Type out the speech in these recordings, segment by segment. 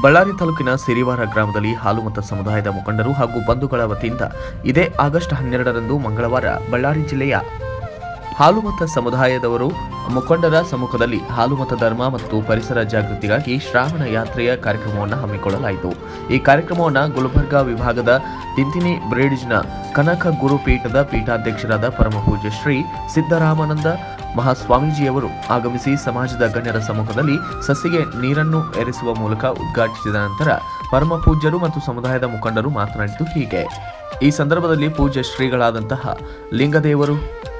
ಬಳ್ಳಾರಿ ತಾಲೂಕಿನ ಸಿರಿವಾರ ಗ್ರಾಮದಲ್ಲಿ ಹಾಲುಮತ ಸಮುದಾಯದ ಮುಖಂಡರು ಹಾಗೂ ಬಂಧುಗಳ ವತಿಯಿಂದ ಇದೇ ಆಗಸ್ಟ್ ಹನ್ನೆರಡರಂದು ಮಂಗಳವಾರ ಬಳ್ಳಾರಿ ಜಿಲ್ಲೆಯ ಹಾಲುಮತ ಸಮುದಾಯದವರು ಮುಖಂಡರ ಸಮ್ಮುಖದಲ್ಲಿ ಹಾಲುಮತ ಧರ್ಮ ಮತ್ತು ಪರಿಸರ ಜಾಗೃತಿಗಾಗಿ ಶ್ರಾವಣ ಯಾತ್ರೆಯ ಕಾರ್ಯಕ್ರಮವನ್ನು ಹಮ್ಮಿಕೊಳ್ಳಲಾಯಿತು. ಈ ಕಾರ್ಯಕ್ರಮವನ್ನು ಗುಲ್ಬರ್ಗಾ ವಿಭಾಗದ ತಿಂತಿನಿ ಬ್ರಿಡ್ಜ್ನ ಕನಕ ಗುರುಪೀಠದ ಪೀಠಾಧ್ಯಕ್ಷರಾದ ಪರಮಪೂಜ್ಯ ಶ್ರೀ ಸಿದ್ದರಾಮಾನಂದ ಮಹಾಸ್ವಾಮೀಜಿಯವರು ಆಗಮಿಸಿ ಸಮಾಜದ ಗಣ್ಯರ ಸಮ್ಮುಖದಲ್ಲಿ ಸಸಿಗೆ ನೀರನ್ನು ಎರಿಸುವ ಮೂಲಕ ಉದ್ಘಾಟಿಸಿದ ನಂತರ ಪರಮಪೂಜ್ಯರು ಮತ್ತು ಸಮುದಾಯದ ಮುಖಂಡರು ಮಾತನಾಡಿದ್ದು ಹೀಗೆ. ಈ ಸಂದರ್ಭದಲ್ಲಿ ಪೂಜ್ಯ ಶ್ರೀಗಳಾದಂತಹ ಲಿಂಗದೇವರು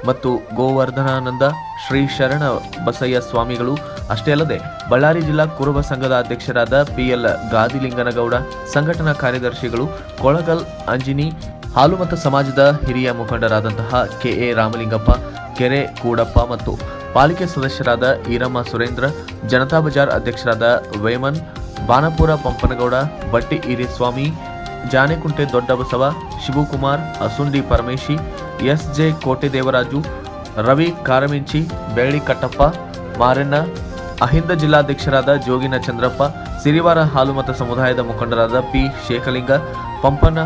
ಮತ್ತು ಗೋವರ್ಧನಾನಂದ, ಶ್ರೀ ಶರಣ ಬಸಯ್ಯ ಸ್ವಾಮಿಗಳು, ಅಷ್ಟೇ ಅಲ್ಲದೆ ಬಳ್ಳಾರಿ ಜಿಲ್ಲಾ ಕುರುಬ ಸಂಘದ ಅಧ್ಯಕ್ಷರಾದ ಪಿಎಲ್ ಗಾದಿಲಿಂಗನಗೌಡ, ಸಂಘಟನಾ ಕಾರ್ಯದರ್ಶಿಗಳು ಕೊಳಗಲ್ ಅಂಜಿನಿ ಹಾಲುಮತ ಸಮಾಜದ ಹಿರಿಯ ಮುಖಂಡರಾದಂತಹ ಕೆಎ ರಾಮಲಿಂಗಪ್ಪ ಕೆರೆ, ಕೂಡಪ್ಪ ಮತ್ತು ಪಾಲಿಕೆ ಸದಸ್ಯರಾದ ಈರಮ್ಮ ಸುರೇಂದ್ರ, ಜನತಾ ಬಜಾರ್ ಅಧ್ಯಕ್ಷರಾದ ವೇಮನ್, ಬಾನಪುರ ಪಂಪನಗೌಡ, ಬಟ್ಟಿ ಈರಿಸ್ವಾಮಿ, ಜಾನೆಕುಂಟೆ ದೊಡ್ಡಬಸವ, ಶಿವಕುಮಾರ್, ಅಸುಂಡಿ ಪರಮೇಶಿ ಎಸ್ ಜೆ ಕೋಟೆದೇವರಾಜು, ರವಿ ಕಾರಮಿಂಚಿ, ಬೆಳ್ಳಿ ಕಟ್ಟಪ್ಪ, ಮಾರಣ್ಣ, ಅಹಿಂದ ಜಿಲ್ಲಾಧ್ಯಕ್ಷರಾದ ಜೋಗಿನ ಚಂದ್ರಪ್ಪ, ಸಿರಿವಾರ ಹಾಲುಮತ ಸಮುದಾಯದ ಮುಖಂಡರಾದ ಪಿ ಶೇಖಲಿಂಗ, ಪಂಪನ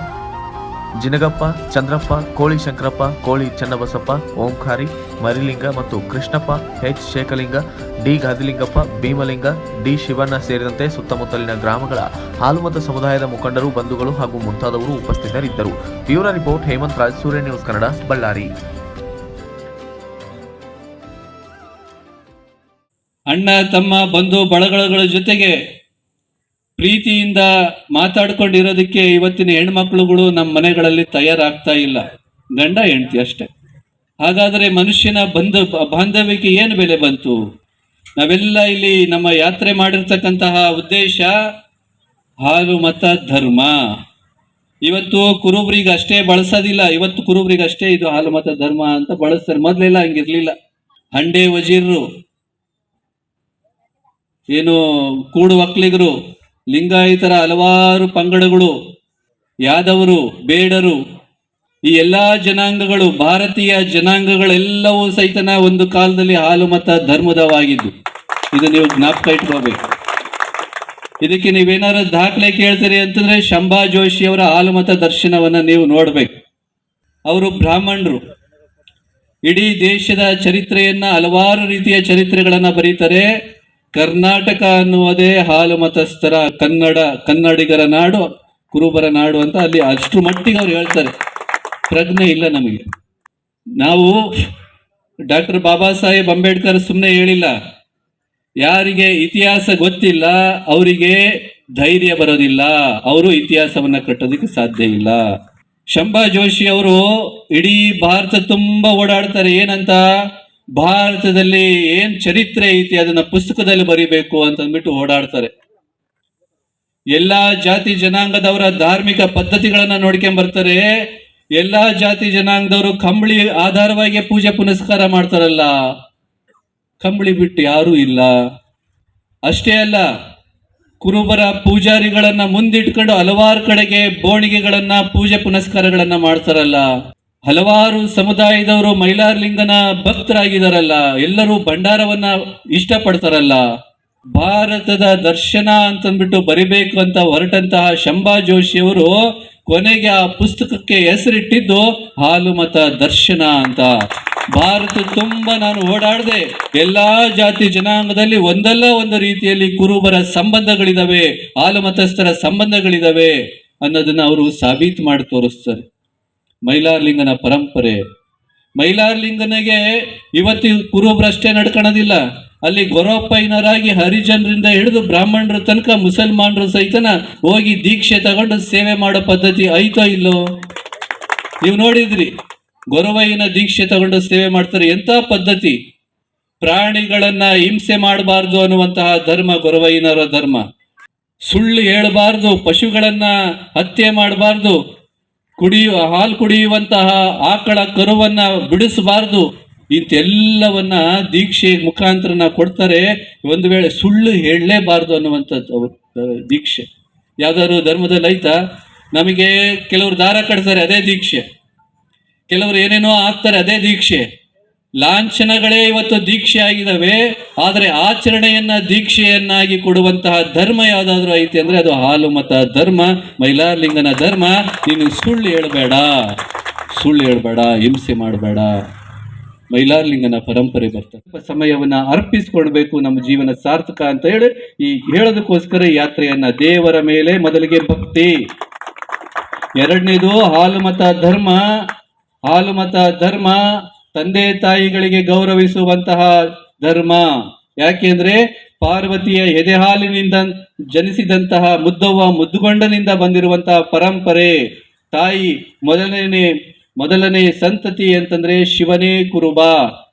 ಜಿನಗಪ್ಪ, ಚಂದ್ರಪ್ಪ, ಕೋಳಿ ಶಂಕರಪ್ಪ, ಕೋಳಿ ಚನ್ನಬಸಪ್ಪ, ಓಂಕಾರಿ, ಮರಿಲಿಂಗ ಮತ್ತು Krishnappa, H. Shekhalinga, D. Gadilingappa, Bheemalinga, D. Shivanna ಸೇರಿದಂತೆ ಸುತ್ತಮುತ್ತಲಿನ ಗ್ರಾಮಗಳ ಹಾಲುಮತ ಸಮುದಾಯದ ಮುಖಂಡರು, ಬಂಧುಗಳು ಹಾಗೂ ಮುಂತಾದವರು ಉಪಸ್ಥಿತರಿದ್ದರು. Bureau report, Hemanth Raj, Surya news Kannada, Ballari. ಅಣ್ಣ, ತಮ್ಮ, ಬಂಧು ಬಳಗಗಳ ಜೊತೆಗೆ ಪ್ರೀತಿಯಿಂದ ಮಾತಾಡ್ಕೊಂಡಿರೋದಕ್ಕೆ ಇವತ್ತಿನ ಹೆಣ್ಮಕ್ಳುಗಳು ನಮ್ಮ ಮನೆಗಳಲ್ಲಿ ತಯಾರಾಗ್ತಾ ಇಲ್ಲ. ಗಂಡ ಹೆಂಡ್ತಿ ಅಷ್ಟೆ. ಹಾಗಾದರೆ ಮನುಷ್ಯನ ಬಂಧ ಬಾಂಧವ್ಯಕ್ಕೆ ಏನು ಬೆಲೆ ಬಂತು? ನಾವೆಲ್ಲ ಇಲ್ಲಿ ನಮ್ಮ ಯಾತ್ರೆ ಮಾಡಿರ್ತಕ್ಕಂತಹ ಉದ್ದೇಶ ಹಾಲು ಮತ ಧರ್ಮ. ಇವತ್ತು ಕುರುಬರಿಗೆ ಅಷ್ಟೇ ಬಳಸೋದಿಲ್ಲ. ಇವತ್ತು ಕುರುಬರಿಗೆ ಅಷ್ಟೇ ಇದು ಹಾಲು ಮತ ಧರ್ಮ ಅಂತ ಬಳಸ್ತಾರೆ. ಮೊದಲೆಲ್ಲ ಹಂಗಿರ್ಲಿಲ್ಲ. ಹಂಡೆ ವಜೀರರು, ಏನು ಕೂಡು ಒಕ್ಕಲಿಗರು ಲಿಂಗಾಯತರ ಹಲವಾರು ಪಂಗಡಗಳು, ಯಾದವರು, ಬೇಡರು, ಈ ಎಲ್ಲ ಜನಾಂಗಗಳು, ಭಾರತೀಯ ಜನಾಂಗಗಳೆಲ್ಲವೂ ಸಹಿತನ ಒಂದು ಕಾಲದಲ್ಲಿ ಹಾಲು ಮತ ಧರ್ಮದವಾಗಿದ್ದು. ಇದು ನೀವು ಜ್ಞಾಪಕ ಇಟ್ಕೋಬೇಕು. ಇದಕ್ಕೆ ನೀವೇನಾದ್ರು ದಾಖಲೆ ಕೇಳ್ತೀರಿ ಅಂತಂದ್ರೆ ಶಂಭಾ ಜೋಶಿ ಅವರ ಹಾಲು ಮತ ದರ್ಶನವನ್ನ ನೀವು ನೋಡಬೇಕು. ಅವರು ಬ್ರಾಹ್ಮಣರು. ಇಡೀ ದೇಶದ ಚರಿತ್ರೆಯನ್ನ ಹಲವಾರು ರೀತಿಯ ಚರಿತ್ರೆಗಳನ್ನ ಬರೀತಾರೆ. ಕರ್ನಾಟಕ ಅನ್ನುವುದೇ ಹಾಲು ಮತಸ್ಥರ ಕನ್ನಡ, ಕನ್ನಡಿಗರ ನಾಡು, ಕುರುಬರ ನಾಡು ಅಂತ ಅಲ್ಲಿ ಅಷ್ಟು ಮಟ್ಟಿಗೆ ಅವ್ರು ಹೇಳ್ತಾರೆ. ಪ್ರಜ್ಞೆ ಇಲ್ಲ ನಮಗೆ. ನಾವು ಡಾಕ್ಟರ್ ಬಾಬಾ ಸಾಹೇಬ್ ಅಂಬೇಡ್ಕರ್ ಸುಮ್ಮನೆ ಹೇಳಿಲ್ಲ, ಯಾರಿಗೆ ಇತಿಹಾಸ ಗೊತ್ತಿಲ್ಲ ಅವರಿಗೆ ಧೈರ್ಯ ಬರೋದಿಲ್ಲ, ಅವರು ಇತಿಹಾಸವನ್ನ ಕಟ್ಟೋದಕ್ಕೆ ಸಾಧ್ಯ ಇಲ್ಲ. ಶಂಭಾ ಜೋಶಿ ಅವರು ಇಡೀ ಭಾರತ ತುಂಬಾ ಓಡಾಡ್ತಾರೆ, ಏನಂತ? ಭಾರತದಲ್ಲಿ ಏನ್ ಚರಿತ್ರೆ ಐತಿ ಅದನ್ನ ಪುಸ್ತಕದಲ್ಲಿ ಬರಿಬೇಕು ಅಂತ ಅಂದ್ಬಿಟ್ಟು ಓಡಾಡ್ತಾರೆ. ಎಲ್ಲಾ ಜಾತಿ ಜನಾಂಗದವರ ಧಾರ್ಮಿಕ ಪದ್ಧತಿಗಳನ್ನ ನೋಡ್ಕೊಂಡ್ ಬರ್ತಾರೆ. ಎಲ್ಲಾ ಜಾತಿ ಜನಾಂಗದವರು ಕಂಬಳಿ ಆಧಾರವಾಗಿ ಪೂಜೆ ಪುನಸ್ಕಾರ ಮಾಡ್ತಾರಲ್ಲ. ಕಂಬಳಿ ಬಿಟ್ಟು ಯಾರೂ ಇಲ್ಲ. ಅಷ್ಟೇ ಅಲ್ಲ, ಕುರುಬರ ಪೂಜಾರಿಗಳನ್ನ ಮುಂದಿಟ್ಕೊಂಡು ಹಲವಾರು ಕಡೆಗೆ ಬೋಣಿಗೆಗಳನ್ನ ಪೂಜೆ ಪುನಸ್ಕಾರಗಳನ್ನ ಮಾಡ್ತಾರಲ್ಲ. ಹಲವಾರು ಸಮುದಾಯದವರು ಮೈಲಾರಲಿಂಗನ ಭಕ್ತರಾಗಿದ್ದಾರಲ್ಲ ಎಲ್ಲರೂ ಭಂಡಾರವನ್ನ ಇಷ್ಟಪಡ್ತಾರಲ್ಲ. ಭಾರತದ ದರ್ಶನ ಅಂತಂದ್ಬಿಟ್ಟು ಬರಿಬೇಕು ಅಂತ ಹೊರಟಂತಹ ಶಂಭಾ ಜೋಶಿಯವರು ಕೊನೆಗೆ ಆ ಪುಸ್ತಕಕ್ಕೆ ಹೆಸರಿಟ್ಟಿದ್ದು ಹಾಲು ಮತ ದರ್ಶನ ಅಂತ. ಭಾರತ ತುಂಬ ನಾನು ಓಡಾಡದೆ. ಎಲ್ಲಾ ಜಾತಿ ಜನಾಂಗದಲ್ಲಿ ಒಂದಲ್ಲ ಒಂದು ರೀತಿಯಲ್ಲಿ ಕುರುಬರ ಸಂಬಂಧಗಳಿದಾವೆ, ಹಾಲು ಮತಸ್ಥರ ಸಂಬಂಧಗಳಿದಾವೆ ಅನ್ನೋದನ್ನ ಅವರು ಸಾಬೀತು ಮಾಡಿ ತೋರಿಸ್ತಾರೆ. ಮೈಲಾರಲಿಂಗನ ಪರಂಪರೆ. ಮೈಲಾರ್ಲಿಂಗನಿಗೆ ಇವತ್ತಿ ಕುರುಬ್ರಷ್ಟೇ ನಡ್ಕೊಳೋದಿಲ್ಲ ಅಲ್ಲಿ ಗೊರಪ್ಪಯ್ಯನರಾಗಿ ಹರಿಜನರಿಂದ ಹಿಡಿದು ಬ್ರಾಹ್ಮಣರ ತನಕ ಮುಸಲ್ಮಾನರು ಸಹಿತನ ಹೋಗಿ ದೀಕ್ಷೆ ತಗೊಂಡು ಸೇವೆ ಮಾಡೋ ಪದ್ಧತಿ ಐತೋ ಇಲ್ಲೋ? ನೀವು ನೋಡಿದ್ರಿ, ಗೊರವಯ್ಯನ ದೀಕ್ಷೆ ತಗೊಂಡು ಸೇವೆ ಮಾಡ್ತಾರೆ ಎಂಥ ಪದ್ಧತಿ? ಪ್ರಾಣಿಗಳನ್ನ ಹಿಂಸೆ ಮಾಡಬಾರ್ದು ಅನ್ನುವಂತಹ ಧರ್ಮ ಗೊರವಯ್ಯನರ ಧರ್ಮ. ಸುಳ್ಳು ಹೇಳಬಾರ್ದು, ಪಶುಗಳನ್ನ ಹತ್ಯೆ ಮಾಡಬಾರ್ದು ಕುಡಿಯುವ ಹಾಲು ಕುಡಿಯುವಂತಹ ಆಕಳ ಕರುವನ್ನ ಬಿಡಿಸಬಾರದು. ಇಂತೆಲ್ಲವನ್ನ ದೀಕ್ಷೆ ಮುಖಾಂತರನ ಕೊಡ್ತಾರೆ. ಒಂದು ವೇಳೆ ಸುಳ್ಳು ಹೇಳಲೇಬಾರ್ದು ಅನ್ನುವಂಥದ್ದು ದೀಕ್ಷೆ. ಯಾವ್ದಾದ್ರು ಧರ್ಮದಲ್ಲಿ ಐತಾ ನಮಗೆ ಕೆಲವರು ದಾರ ಕಟ್ತಾರೆ, ಅದೇ ದೀಕ್ಷೆ. ಕೆಲವರು ಏನೇನೋ ಆಗ್ತಾರೆ ಅದೇ ದೀಕ್ಷೆ. ಲಾಂಛನಗಳೇ ಇವತ್ತು ದೀಕ್ಷೆ ಆಗಿದ್ದಾವೆ ಆದರೆ ಆಚರಣೆಯನ್ನ ದೀಕ್ಷೆಯನ್ನಾಗಿ ಕೊಡುವಂತಹ ಧರ್ಮ ಯಾವುದಾದ್ರೂ ಐತಿ ಅಂದ್ರೆ ಅದು ಹಾಲು ಮತ ಧರ್ಮ, ಮೈಲಾರ್ಲಿಂಗನ ಧರ್ಮ. ನೀನು ಸುಳ್ಳು ಹೇಳ್ಬೇಡ ಸುಳ್ಳು ಹೇಳ್ಬೇಡ, ಹಿಂಸೆ ಮಾಡಬೇಡ. ಮೈಲಾರ್ಲಿಂಗನ ಪರಂಪರೆ ಬರ್ತದೆ. ಸಮಯವನ್ನು ಅರ್ಪಿಸ್ಕೊಳ್ಬೇಕು ನಮ್ಮ ಜೀವನ ಸಾರ್ಥಕ ಅಂತ ಹೇಳಿ ಈ ಹೇಳೋದಕ್ಕೋಸ್ಕರ ಯಾತ್ರೆಯನ್ನ ದೇವರ ಮೇಲೆ ಮೊದಲಿಗೆ ಭಕ್ತಿ. ಎರಡನೇದು ಹಾಲು ಮತ ಧರ್ಮ, ಹಾಲು ಮತ ಧರ್ಮ ತಂದೆ ತಾಯಿಗಳಿಗೆ ಗೌರವಿಸುವಂತಹ ಧರ್ಮ. ಯಾಕೆಂದ್ರೆ ಪಾರ್ವತಿಯ ಎದೆಹಾಲಿನಿಂದ ಜನಿಸಿದಂತಹ ಮುದ್ದವ್ವ ಮುದ್ದುಗೊಂಡನಿಂದ ಬಂದಿರುವಂತಹ ಪರಂಪರೆ. ತಾಯಿ ಮೊದಲನೇ ಮೊದಲನೇ ಸಂತತಿ ಅಂತಂದ್ರೆ ಶಿವನೇ ಕುರುಬ.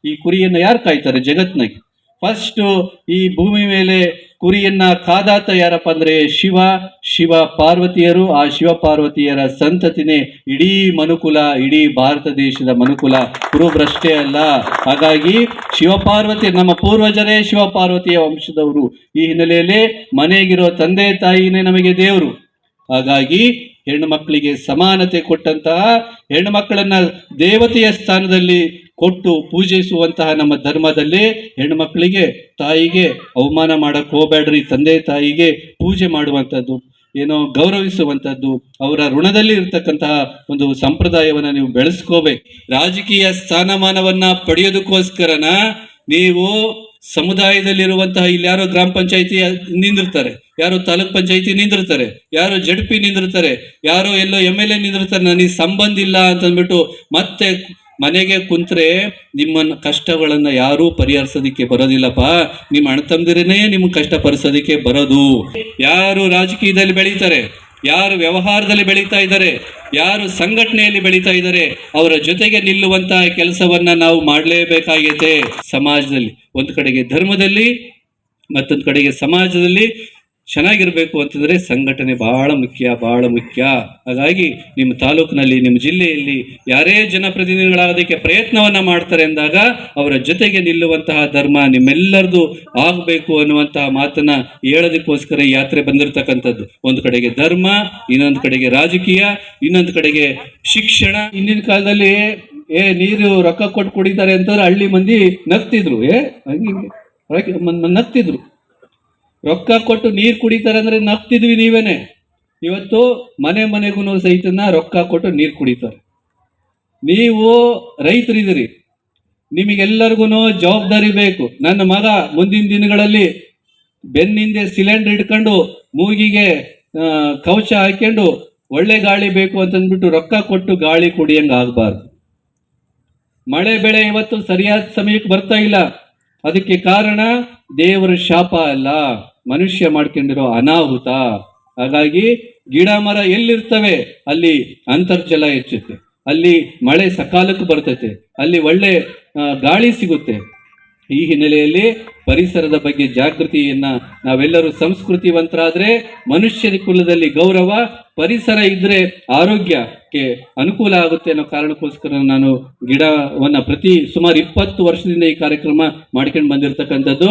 ಈ ಕುರಿಯನ್ನ ಯಾರು ಕಾಯ್ತಾರೆ? ಜಗತ್ನಾಗೆ. ಫಸ್ಟ್ ಈ ಭೂಮಿ ಮೇಲೆ ಕುರಿಯನ್ನ ಕಾದಾತ ಯಾರಪ್ಪ ಅಂದ್ರೆ ಶಿವ ಶಿವ ಪಾರ್ವತಿಯರು. ಆ ಶಿವ ಪಾರ್ವತಿಯರ ಸಂತತಿನೇ ಇಡೀ ಮನುಕುಲ, ಇಡೀ ಭಾರತ ದೇಶದ ಮನುಕುಲ ಕುರುಬ್ರಷ್ಟೇ ಅಲ್ಲ. ಹಾಗಾಗಿ ಶಿವಪಾರ್ವತಿ ನಮ್ಮ ಪೂರ್ವಜರೇ ಶಿವ ಪಾರ್ವತಿಯ ವಂಶದವರು. ಈ ಹಿನ್ನೆಲೆಯಲ್ಲಿ ಮನೆಗಿರೋ ತಂದೆ ತಾಯಿನೇ ನಮಗೆ ದೇವರು. ಹಾಗಾಗಿ ಹೆಣ್ಣು ಮಕ್ಕಳಿಗೆ ಸಮಾನತೆ ಕೊಟ್ಟಂತಹ ಹೆಣ್ಣು ಮಕ್ಕಳನ್ನ ದೇವತೆಯ ಸ್ಥಾನದಲ್ಲಿ ಕೊಟ್ಟು ಪೂಜಿಸುವಂತಹ ನಮ್ಮ ಧರ್ಮದಲ್ಲಿ ಹೆಣ್ಮಕ್ಳಿಗೆ, ತಾಯಿಗೆ ಅವಮಾನ ಮಾಡಕ್ ಹೋಗ್ಬೇಡ್ರಿ, ತಂದೆ ತಾಯಿಗೆ ಪೂಜೆ ಮಾಡುವಂಥದ್ದು, ಏನೋ ಗೌರವಿಸುವಂಥದ್ದು, ಅವರ ಋಣದಲ್ಲಿ ಇರ್ತಕ್ಕಂತಹ ಒಂದು ಸಂಪ್ರದಾಯವನ್ನ ನೀವು ಬೆಳೆಸ್ಕೋಬೇಕು. ರಾಜಕೀಯ ಸ್ಥಾನಮಾನವನ್ನ ಪಡೆಯೋದಕ್ಕೋಸ್ಕರನ ನೀವು ಸಮುದಾಯದಲ್ಲಿರುವಂತಹ ಇಲ್ಲಿ ಯಾರೋ ಗ್ರಾಮ ಪಂಚಾಯತಿ ನಿಂದಿರ್ತಾರೆ, ಯಾರೋ ತಾಲೂಕ್ ಪಂಚಾಯತಿ ನಿಂದಿರ್ತಾರೆ, ಯಾರೋ ಜಡ್ ಪಿ ನಿಂದಿರ್ತಾರೆ, ಯಾರೋ ಎಲ್ಲೋ ಎಂ ಎಲ್ ಎ ನಿಂದಿರ್ತಾರೆ, ನನಗೆ ಸಂಬಂಧ ಇಲ್ಲ ಅಂತಂದ್ಬಿಟ್ಟು ಮತ್ತೆ ಮನೆಗೆ ಕುಂತ್ರೆ ನಿಮ್ಮ ಕಷ್ಟಗಳನ್ನ ಯಾರೂ ಪರಿಹರಿಸೋದಿಕ್ಕೆ ಬರೋದಿಲ್ಲಪ್ಪ. ನಿಮ್ಮ ಅಣ್ತಂದಿರನೇ ನಿಮ್ಗೆ ನಿಮ್ಮ ಕಷ್ಟ ಪರಿಸೋದಿಕ್ಕೆ ಬರೋದು. ಯಾರು ರಾಜಕೀಯದಲ್ಲಿ ಬೆಳೀತಾರೆ, ಯಾರು ವ್ಯವಹಾರದಲ್ಲಿ ಬೆಳೀತಾ ಇದ್ದಾರೆ, ಯಾರು ಸಂಘಟನೆಯಲ್ಲಿ ಬೆಳೀತಾ ಇದ್ದಾರೆ, ಅವರ ಜೊತೆಗೆ ನಿಲ್ಲುವಂತಹ ಕೆಲಸವನ್ನ ನಾವು ಮಾಡಲೇಬೇಕಾಗೈತೆ. ಸಮಾಜದಲ್ಲಿ, ಒಂದು ಕಡೆಗೆ ಧರ್ಮದಲ್ಲಿ, ಮತ್ತೊಂದು ಕಡೆಗೆ ಸಮಾಜದಲ್ಲಿ ಚೆನ್ನಾಗಿರ್ಬೇಕು ಅಂತಂದ್ರೆ ಸಂಘಟನೆ ಬಹಳ ಮುಖ್ಯ ಬಹಳ ಮುಖ್ಯ. ಹಾಗಾಗಿ ನಿಮ್ಮ ತಾಲೂಕಿನಲ್ಲಿ, ನಿಮ್ಮ ಜಿಲ್ಲೆಯಲ್ಲಿ ಯಾರೇ ಜನಪ್ರತಿನಿಧಿಗಳಾಗೋದಕ್ಕೆ ಪ್ರಯತ್ನವನ್ನ ಮಾಡ್ತಾರೆ ಅಂದಾಗ ಅವರ ಜೊತೆಗೆ ನಿಲ್ಲುವಂತಹ ಧರ್ಮ ನಿಮ್ಮೆಲ್ಲರದು ಆಗಬೇಕು ಅನ್ನುವಂತಹ ಮಾತನ್ನ ಹೇಳೋದಕ್ಕೋಸ್ಕರ ಈ ಯಾತ್ರೆ ಬಂದಿರತಕ್ಕಂಥದ್ದು. ಒಂದು ಕಡೆಗೆ ಧರ್ಮ, ಇನ್ನೊಂದು ಕಡೆಗೆ ರಾಜಕೀಯ, ಇನ್ನೊಂದು ಕಡೆಗೆ ಶಿಕ್ಷಣ. ಹಿಂದಿನ ಕಾಲದಲ್ಲಿ, ಏ, ನೀರು ರೊಕ್ಕ ಕೊಟ್ಟು ಕುಡಿತಾರೆ ಅಂತಂದ್ರೆ ಹಳ್ಳಿ ಮಂದಿ ನಗ್ತಿದ್ರು. ಏ ನಗ್ತಿದ್ರು. ರೊಕ್ಕ ಕೊಟ್ಟು ನೀರು ಕುಡಿತಾರೆ ಅಂದ್ರೆ ನಗ್ತಿದ್ವಿ ನೀವೇನೆ. ಇವತ್ತು ಮನೆ ಮನೆಗೂ ಸಹಿತನ ರೊಕ್ಕ ಕೊಟ್ಟು ನೀರು ಕುಡಿತಾರೆ. ನೀವು ರೈತರಿದ್ದೀರಿ. ನಿಮಗೆಲ್ಲರಿಗೂ ಜವಾಬ್ದಾರಿ ಬೇಕು. ನನ್ನ ಮಗ ಮುಂದಿನ ದಿನಗಳಲ್ಲಿ ಬೆನ್ನಿಂದೆ ಸಿಲಿಂಡರ್ ಇಟ್ಕೊಂಡು ಮೂಗಿಗೆ ಕವಚ ಹಾಕ್ಕೊಂಡು ಒಳ್ಳೆ ಗಾಳಿ ಬೇಕು ಅಂತಂದ್ಬಿಟ್ಟು ರೊಕ್ಕ ಕೊಟ್ಟು ಗಾಳಿ ಕುಡಿಯಂಗೆ ಆಗಬಾರ್ದು. ಮಳೆ ಬೆಳೆ ಇವತ್ತು ಸರಿಯಾದ ಸಮಯಕ್ಕೆ ಬರ್ತಾ ಇಲ್ಲ. ಅದಕ್ಕೆ ಕಾರಣ ದೇವರ ಶಾಪ ಅಲ್ಲ. ಮನುಷ್ಯ ಮಾಡ್ಕೊಂಡಿರೋ ಅನಾಹುತ, ಹಾಗಾಗಿ ಗಿಡ ಮರ ಎಲ್ಲಿರ್ತವೆ? ಅಲ್ಲಿ ಅಂತರ್ಜಲ ಹೆಚ್ಚುತ್ತೆ, ಅಲ್ಲಿ ಮಳೆ ಸಕಾಲಕ್ಕೆ ಬರ್ತೈತೆ, ಅಲ್ಲಿ ಒಳ್ಳೆ ಗಾಳಿ ಸಿಗುತ್ತೆ. ಈ ಹಿನ್ನೆಲೆಯಲ್ಲಿ ಪರಿಸರದ ಬಗ್ಗೆ ಜಾಗೃತಿಯನ್ನ ನಾವೆಲ್ಲರೂ ಸಂಸ್ಕೃತಿವಂತರಾದ್ರೆ, ಮನುಷ್ಯನ ಕುಲದಲ್ಲಿ ಗೌರವ, ಪರಿಸರ ಇದ್ರೆ ಆರೋಗ್ಯಕ್ಕೆ ಅನುಕೂಲ ಆಗುತ್ತೆ ಅನ್ನೋ ಕಾರಣಕ್ಕೋಸ್ಕರ ನಾನು ಗಿಡವನ್ನ ಪ್ರತಿ ಸುಮಾರು ಇಪ್ಪತ್ತು ವರ್ಷದಿಂದ ಈ ಕಾರ್ಯಕ್ರಮ ಮಾಡ್ಕೊಂಡು ಬಂದಿರತಕ್ಕಂಥದ್ದು.